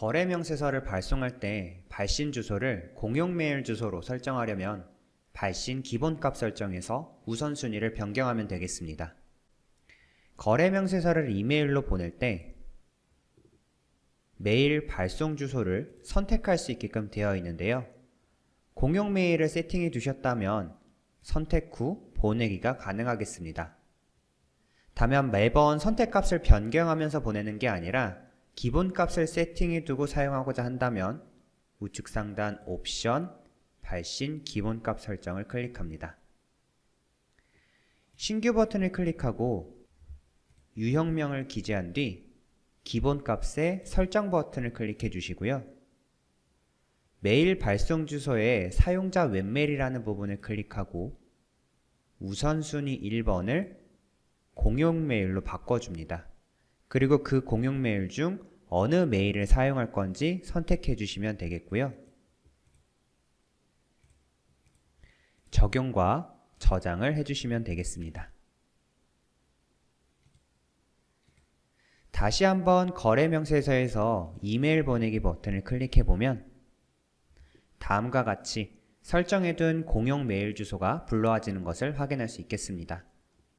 거래 명세서를 발송할 때 발신 주소를 공용 메일 주소로 설정하려면 발신 기본값 설정에서 우선순위를 변경하면 되겠습니다. 거래 명세서를 이메일로 보낼 때 메일 발송 주소를 선택할 수 있게끔 되어 있는데요. 공용 메일을 세팅해 두셨다면 선택 후 보내기가 가능하겠습니다. 다만 매번 선택값을 변경하면서 보내는 게 아니라 기본값을 세팅해 두고 사용하고자 한다면 우측 상단 옵션 발신 기본값 설정을 클릭합니다. 신규 버튼을 클릭하고 유형명을 기재한 뒤 기본값의 설정 버튼을 클릭해 주시고요. 메일 발송 주소에 사용자 웹메일이라는 부분을 클릭하고 우선순위 1번을 공용 메일로 바꿔줍니다. 그리고 그 공용 메일 중 어느 메일을 사용할 건지 선택해 주시면 되겠고요. 적용과 저장을 해주시면 되겠습니다. 다시 한번 거래 명세서에서 이메일 보내기 버튼을 클릭해 보면 다음과 같이 설정해둔 공용 메일 주소가 불러와지는 것을 확인할 수 있겠습니다.